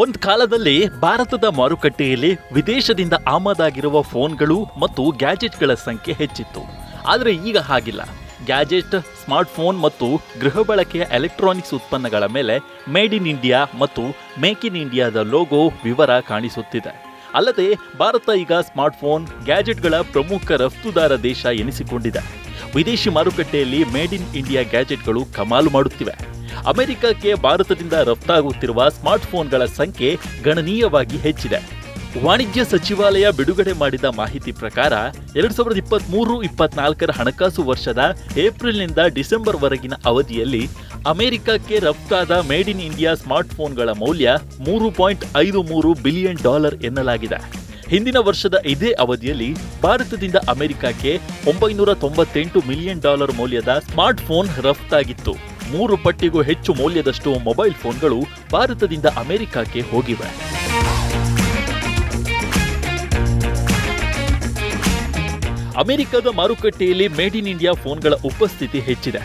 ಒಂದ್ ಕಾಲದಲ್ಲಿ ಭಾರತದ ಮಾರುಕಟ್ಟೆಯಲ್ಲಿ ವಿದೇಶದಿಂದ ಆಮದಾಗಿರುವ ಫೋನ್ಗಳು ಮತ್ತು ಗ್ಯಾಜೆಟ್ಗಳ ಸಂಖ್ಯೆ ಹೆಚ್ಚಿತ್ತು. ಆದರೆ ಈಗ ಹಾಗಿಲ್ಲ. ಗ್ಯಾಜೆಟ್, ಸ್ಮಾರ್ಟ್ಫೋನ್ ಮತ್ತು ಗೃಹ ಬಳಕೆಯ ಎಲೆಕ್ಟ್ರಾನಿಕ್ಸ್ ಉತ್ಪನ್ನಗಳ ಮೇಲೆ ಮೇಡ್ ಇನ್ ಇಂಡಿಯಾ ಮತ್ತು ಮೇಕ್ ಇನ್ ಇಂಡಿಯಾದ ಲೋಗೋ ವಿವರ ಕಾಣಿಸುತ್ತಿದೆ. ಅಲ್ಲದೆ ಭಾರತ ಈಗ ಸ್ಮಾರ್ಟ್ಫೋನ್, ಗ್ಯಾಜೆಟ್ಗಳ ಪ್ರಮುಖ ರಫ್ತುದಾರ ದೇಶ ಎನಿಸಿಕೊಂಡಿದೆ. ವಿದೇಶಿ ಮಾರುಕಟ್ಟೆಯಲ್ಲಿ ಮೇಡ್ ಇನ್ ಇಂಡಿಯಾ ಗ್ಯಾಜೆಟ್ಗಳು ಕಮಾಲು ಮಾಡುತ್ತಿವೆ. ಅಮೆರಿಕಕ್ಕೆ ಭಾರತದಿಂದ ರಫ್ತಾಗುತ್ತಿರುವ ಸ್ಮಾರ್ಟ್ಫೋನ್ಗಳ ಸಂಖ್ಯೆ ಗಣನೀಯವಾಗಿ ಹೆಚ್ಚಿದೆ. ವಾಣಿಜ್ಯ ಸಚಿವಾಲಯ ಬಿಡುಗಡೆ ಮಾಡಿದ ಮಾಹಿತಿ ಪ್ರಕಾರ, ಎರಡ್ ಸಾವಿರದ ಇಪ್ಪತ್ತ್ ಮೂರು ಇಪ್ಪತ್ನಾಲ್ಕರ ಹಣಕಾಸು ವರ್ಷದ ಏಪ್ರಿಲ್ನಿಂದ ಡಿಸೆಂಬರ್ ವರೆಗಿನ ಅವಧಿಯಲ್ಲಿ ಅಮೆರಿಕಕ್ಕೆ ರಫ್ತಾದ ಮೇಡ್ ಇನ್ ಇಂಡಿಯಾ ಸ್ಮಾರ್ಟ್ಫೋನ್ಗಳ ಮೌಲ್ಯ ಮೂರು ಪಾಯಿಂಟ್ ಐದು ಮೂರು ಬಿಲಿಯನ್ ಡಾಲರ್ ಎನ್ನಲಾಗಿದೆ. ಹಿಂದಿನ ವರ್ಷದ ಇದೇ ಅವಧಿಯಲ್ಲಿ ಭಾರತದಿಂದ ಅಮೆರಿಕಕ್ಕೆ ಒಂಬೈನೂರ ತೊಂಬತ್ತೆಂಟು ಮಿಲಿಯನ್ ಡಾಲರ್ ಮೌಲ್ಯದ ಸ್ಮಾರ್ಟ್ಫೋನ್ ರಫ್ತಾಗಿತ್ತು. ಮೂರು ಪಟ್ಟಿಗೂ ಹೆಚ್ಚು ಮೌಲ್ಯದಷ್ಟು ಮೊಬೈಲ್ ಫೋನ್ಗಳು ಭಾರತದಿಂದ ಅಮೆರಿಕಕ್ಕೆ ಹೋಗಿವೆ. ಅಮೆರಿಕದ ಮಾರುಕಟ್ಟೆಯಲ್ಲಿ ಮೇಡ್ ಇನ್ ಇಂಡಿಯಾ ಫೋನ್ಗಳ ಉಪಸ್ಥಿತಿ ಹೆಚ್ಚಿದೆ.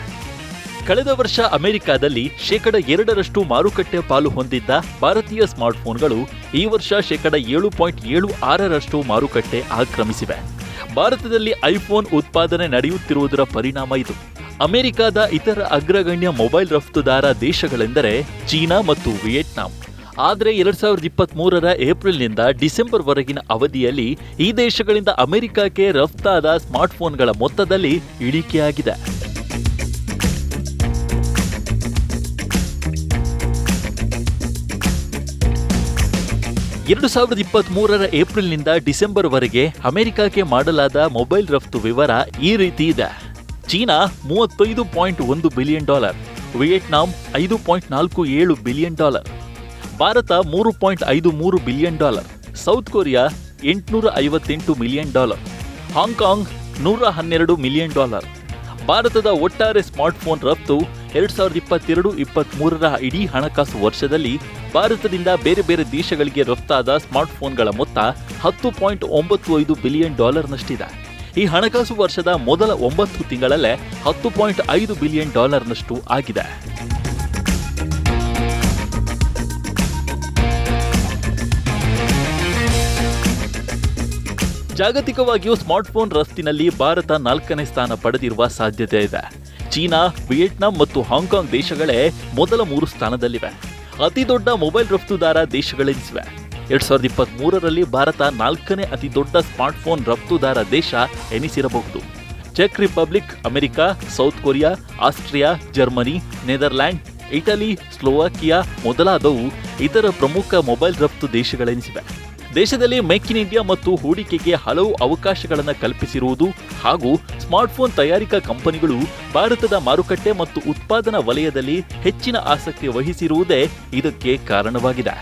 ಕಳೆದ ವರ್ಷ ಅಮೆರಿಕದಲ್ಲಿ ಶೇಕಡ ಎರಡರಷ್ಟು ಮಾರುಕಟ್ಟೆ ಪಾಲು ಹೊಂದಿದ್ದ ಭಾರತೀಯ ಸ್ಮಾರ್ಟ್ಫೋನ್ಗಳು ಈ ವರ್ಷ ಶೇಕಡ ಏಳು ಪಾಯಿಂಟ್ ಏಳು ಆರರಷ್ಟು ಮಾರುಕಟ್ಟೆ ಆಕ್ರಮಿಸಿವೆ. ಭಾರತದಲ್ಲಿ ಐಫೋನ್ ಉತ್ಪಾದನೆ ನಡೆಯುತ್ತಿರುವುದರ ಪರಿಣಾಮ ಇದು. ಅಮೆರಿಕದ ಇತರ ಅಗ್ರಗಣ್ಯ ಮೊಬೈಲ್ ರಫ್ತುದಾರ ದೇಶಗಳೆಂದರೆ ಚೀನಾ ಮತ್ತು ವಿಯೆಟ್ನಾಂ. ಆದರೆ ಎರಡ್ ಸಾವಿರದ ಇಪ್ಪತ್ತ್ ಮೂರರ ಏಪ್ರಿಲ್ನಿಂದ ಡಿಸೆಂಬರ್ ವರೆಗಿನ ಅವಧಿಯಲ್ಲಿ ಈ ದೇಶಗಳಿಂದ ಅಮೆರಿಕಕ್ಕೆ ರಫ್ತಾದ ಸ್ಮಾರ್ಟ್ಫೋನ್ಗಳ ಮೊತ್ತದಲ್ಲಿ ಇಳಿಕೆಯಾಗಿದೆ. ಎರಡು ಸಾವಿರದ ಇಪ್ಪತ್ತ್ ಮೂರರ ಏಪ್ರಿಲ್ನಿಂದ ಡಿಸೆಂಬರ್ ವರೆಗೆ ಅಮೆರಿಕಕ್ಕೆ ಮಾಡಲಾದ ಮೊಬೈಲ್ ರಫ್ತು ವಿವರ ಈ ರೀತಿ ಇದೆ. ಚೀನಾ ಮೂವತ್ತೈದು ಪಾಯಿಂಟ್ ಒಂದು ಬಿಲಿಯನ್ ಡಾಲರ್, ವಿಯೆಟ್ನಾಂ ಐದು ಪಾಯಿಂಟ್ ನಾಲ್ಕು ಏಳು ಬಿಲಿಯನ್ ಡಾಲರ್, ಭಾರತ ಮೂರು ಪಾಯಿಂಟ್ ಐದು ಮೂರು ಬಿಲಿಯನ್ ಡಾಲರ್, ಸೌತ್ ಕೊರಿಯಾ ಎಂಟುನೂರ ಐವತ್ತೆಂಟು ಮಿಲಿಯನ್ ಡಾಲರ್, ಹಾಂಗ್ಕಾಂಗ್ ನೂರ ಹನ್ನೆರಡು ಮಿಲಿಯನ್ ಡಾಲರ್. ಭಾರತದ ಒಟ್ಟಾರೆ ಸ್ಮಾರ್ಟ್ಫೋನ್ ರಫ್ತು ಎರಡ್ ಸಾವಿರದ ಇಪ್ಪತ್ತೆರಡು ಇಪ್ಪತ್ತ್ ಮೂರರ ಇಡೀ ಹಣಕಾಸು ವರ್ಷದಲ್ಲಿ ಭಾರತದಿಂದ ಬೇರೆ ಬೇರೆ ದೇಶಗಳಿಗೆ ರಫ್ತಾದ ಸ್ಮಾರ್ಟ್ಫೋನ್ಗಳ ಮೊತ್ತ ಹತ್ತು ಪಾಯಿಂಟ್ ಒಂಬತ್ತು ಐದು ಬಿಲಿಯನ್ ಡಾಲರ್ನಷ್ಟಿದೆ. ಈ ಹಣಕಾಸು ವರ್ಷದ ಮೊದಲ ಒಂಬತ್ತು ತಿಂಗಳಲ್ಲೇ ಹತ್ತು ಪಾಯಿಂಟ್ ಐದು ಬಿಲಿಯನ್ ಡಾಲರ್ನಷ್ಟು ಆಗಿದೆ. ಜಾಗತಿಕವಾಗಿಯೂ ಸ್ಮಾರ್ಟ್ಫೋನ್ ರಫ್ತಿನಲ್ಲಿ ಭಾರತ ನಾಲ್ಕನೇ ಸ್ಥಾನ ಪಡೆದಿರುವ ಸಾಧ್ಯತೆ ಇದೆ. ಚೀನಾ, ವಿಯೆಟ್ನಾಂ ಮತ್ತು ಹಾಂಗ್ಕಾಂಗ್ ದೇಶಗಳೇ ಮೊದಲ ಮೂರು ಸ್ಥಾನದಲ್ಲಿವೆ. ಅತಿ ದೊಡ್ಡ ಮೊಬೈಲ್ ರಫ್ತುದಾರ ದೇಶಗಳೆನಿಸಿವೆ ಎರಡ್ ಸಾವಿರದ ಇಪ್ಪತ್ತ್ ಮೂರರಲ್ಲಿ ಭಾರತ ನಾಲ್ಕನೇ ಅತಿ ದೊಡ್ಡ ಸ್ಮಾರ್ಟ್ಫೋನ್ ರಫ್ತುದಾರ ದೇಶ ಎನಿಸಿರಬಹುದು. Check Republic, America, South Korea, Austria, Germany, Netherland, Italy, Slovakia ಮೊದಲಾದವು ಇತರ ಪ್ರಮುಖ ಮೊಬೈಲ್ ರಫ್ತು ದೇಶಗಳೆನಿಸಿವೆ. ದೇಶದಲ್ಲಿ ಮೇಕ್ ಇನ್ ಇಂಡಿಯಾ ಮತ್ತು ಹೂಡಿಕೆಗೆ ಹಲವು ಅವಕಾಶಗಳನ್ನು ಕಲ್ಪಿಸಿರುವುದು ಹಾಗೂ ಸ್ಮಾರ್ಟ್ಫೋನ್ ತಯಾರಿಕಾ ಕಂಪನಿಗಳು ಭಾರತದ ಮಾರುಕಟ್ಟೆ ಮತ್ತು ಉತ್ಪಾದನಾ ವಲಯದಲ್ಲಿ ಹೆಚ್ಚಿನ ಆಸಕ್ತಿ ವಹಿಸಿರುವುದೇ ಇದಕ್ಕೆ ಕಾರಣವಾಗಿದೆ.